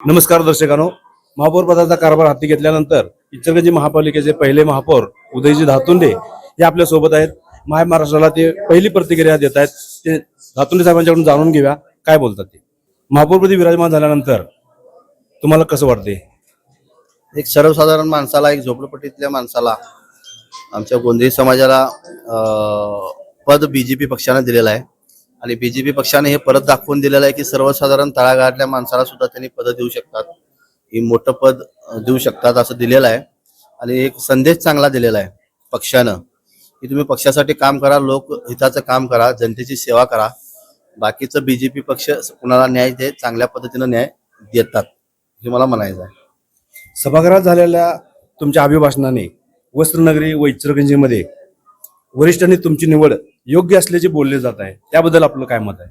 नमस्कार दर्शकांनो. महापौर पदाचा कारभार हाती घेतल्यानंतर इचलकरंजी महापालिकेचे पहिले महापौर उदयजी धातुंडे हे आपल्यासोबत आहेत. महा महाराष्ट्राला ते पहिली प्रतिक्रिया देत आहेत. ते धातुंडे साहेबांच्याकडून जाणून घेऊया. काय बोलतात ते? महापौरपदी विराजमान झाल्यानंतर तुम्हाला कसं वाटते एक सर्वसाधारण माणसाला एक झोपडपट्टीतल्या माणसाला आमच्या गोंधळी समाजाला अं, पद बीजेपी पक्षाने दिलेलं आहे. आणि बीजेपी पक्षाने हे परत दाखवून दिलेलं आहे की सर्वसाधारण तळागाळातल्या माणसाला सुद्धा त्यांनी पद देऊ शकतात. हे मोठं पद देऊ शकतात असं दिलेलं आहे. आणि एक संदेश चांगला दिलेला आहे पक्षानं की तुम्ही पक्षासाठी काम करा लोक हिताचं काम करा जनतेची सेवा करा. बाकीचं बीजेपी पक्ष कुणाला न्याय दे चांगल्या पद्धतीनं न्याय देतात हे मला म्हणायचं आहे. सभागृहात झालेल्या तुमच्या अभिभाषणाने वस्त्रनगरी व इचलकरंजीमध्ये वरिष्ठांनी तुमची निवड योग्य असल्याचे बोलले जात आहे त्याबद्दल आपलं काय मत आहे?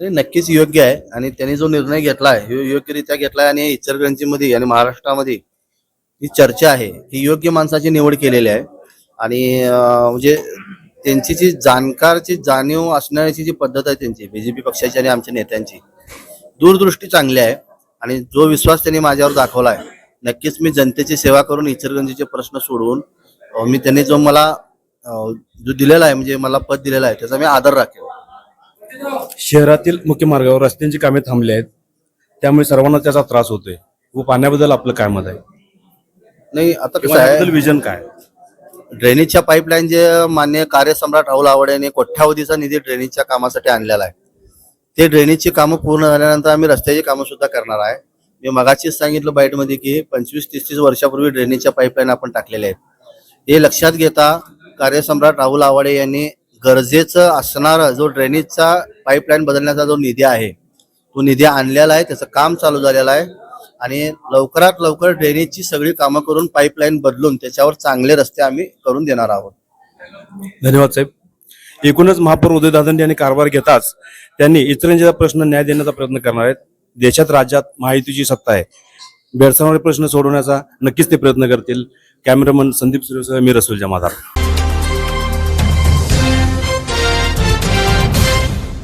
ते नक्कीच योग्य आहे. आणि त्यांनी जो निर्णय घेतलाय हे योग्यरित्या घेतलाय आणि इचलकरंजीमध्ये आणि महाराष्ट्रामध्ये ही चर्चा आहे ही योग्य माणसाची निवड केलेली आहे. आणि अं, म्हणजे त्यांची जी जाणकारची जाणीव असण्याची जी पद्धत आहे त्यांची बीजेपी पक्षाची आणि आमच्या नेत्यांची दूरदृष्टी चांगली आहे. आणि जो विश्वास त्यांनी माझ्यावर दाखवला आहे नक्कीच मी जनतेची सेवा करून इचलकरंजीचे प्रश्न सोडवून अं, मी त्यांनी जो मला जो दिलेला आहे म्हणजे मला पद दिलेला आहे त्याचा मी आदर राखेल. शहरातील मुख्य मार्गावर रस्त्यांची कामे थांबली आहेत. त्यामुळे सर्वांना त्याचा त्रास होतोय. व पाण्याबद्दल आपलं काय मत आहे? नाही आता कसं आहे याबद्दल विजन काय? ड्रेनेजच्या पाईपलाईन जे मान्य कार्यसम्राट राहुल आवाडे यांनी कोट्यावधीचा निधी ड्रेनेजच्या कामासाठी आणलेला आहे. ते ड्रेनेजची कामं पूर्ण झाल्यानंतर आम्ही रस्त्याची कामं सुद्धा करणार आहे. मी मगाशीच सांगितलं बाईटमध्ये की पंचवीस तीस तीस वर्षापूर्वी ड्रेनेजच्या पाईपलाईन आपण टाकलेल्या आहेत. हे लक्षात घेता कार्यसम्राट राहुल आवाडे यांनी गरजेचं असणारा जो ड्रेनेजचा पाईपलाईन बदलण्याचा जो निधी आहे तो निधी आणलेला आहे त्याचं काम चालू झालेलं आहे आणि लवकरात लवकर ड्रेनेजची सगळी कामं करून पाईपलाईन बदलून त्याच्यावर चांगले रस्ते आम्ही करून देणार आहोत. धन्यवाद साहेब. एकूणच महापौर उदय दादंडे यांनी कारभार घेताच त्यांनी इतरांचा प्रश्न न्याय देण्याचा प्रयत्न करणार आहेत. देशात राज्यात महायुतीची सत्ता आहे. बेडसावणारे प्रश्न सोडवण्याचा नक्कीच ते प्रयत्न करतील. कॅमेरामन संदीप सुरेश मी रसूल जमादार